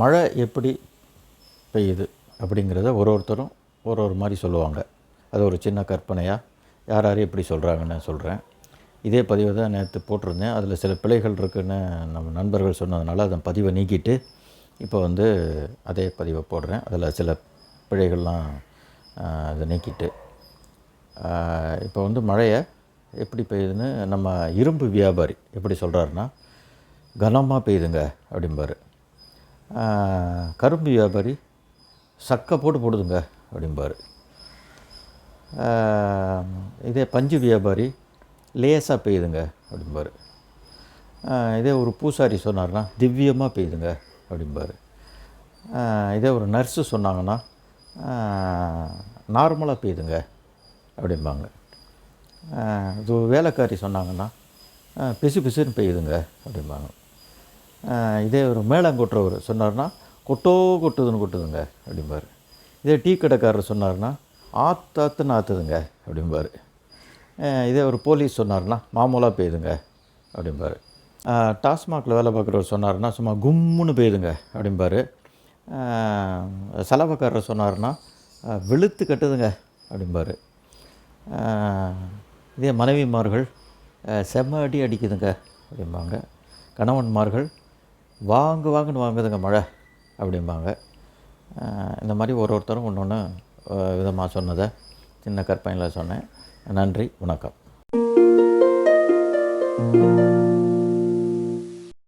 மழை எப்படி பெய்யுது அப்படிங்கிறத ஒரு ஒருத்தரும் ஒரு ஒரு மாதிரி சொல்லுவாங்க. அது ஒரு சின்ன கற்பனையாக யார் யார் எப்படி சொல்கிறாங்கன்னு சொல்கிறேன் இதே பதிவை தான் நேற்று போட்டிருந்தேன். அதில் சில பிழைகள் இருக்குதுன்னு நம்ம நண்பர்கள் சொன்னதுனால அதை பதிவை நீக்கிட்டு இப்போ வந்து அதே பதிவை போடுறேன். அதில் சில பிழைகள்லாம் அதை நீக்கிட்டு இப்போ வந்து மழையை எப்படி பெய்யுதுன்னு நம்ம இரும்பு வியாபாரி எப்படி சொல்கிறாருன்னா கனமாக பெய்யுதுங்க அப்படிம்பாரு. கரும்பு வியாபாரி சக்கை போட்டு போடுதுங்க அப்படிம்பார். இதே பஞ்சு வியாபாரி லேசாக பெய்யுதுங்க அப்படிம்பார். இதே ஒரு பூசாரி சொன்னார்னா திவ்யமாக பெய்யுதுங்க அப்படிம்பார். இதே ஒரு நர்ஸு சொன்னாங்கன்னா நார்மலாக பெய்யுதுங்க அப்படிம்பாங்க. இது வேலைக்காரி சொன்னாங்கன்னா பிசு பிசுன்னு பெய்யுதுங்க அப்படிம்பாங்க. இதே ஒரு மேளங்கொட்டுறவர் சொன்னார்னா கொட்டோ கொட்டுதுன்னு கொட்டுதுங்க அப்படிம்பாரு. இதே டீ கடைக்காரர் சொன்னார்னா ஆத்தாத்துன்னு ஆத்துதுங்க அப்படிம்பார். இதே ஒரு போலீஸ் சொன்னார்னா மாமூலாக பெய்யுதுங்க அப்படிம்பாரு. டாஸ்மாகில் வேலை பார்க்குறவர் சொன்னார்னா சும்மா கும்முன்னு பெய்யுதுங்க அப்படிம்பார். ஆஹ், சொன்னார்னா வெளுத்து கட்டுதுங்க அப்படிம்பார். இதே மனைவிமார்கள் செம்ம அடி அடிக்குதுங்க அப்படிம்பாங்க. கணவன்மார்கள் வாங்கு வாங்குன்னு வாங்குதுங்க மழை அப்படிம்பாங்க. இந்த மாதிரி ஒரு ஒருத்தரும் ஒன்று ஒன்று விதமாக சொன்னதை சின்ன கற்பனையில் சொன்னேன். நன்றி வணக்கம்.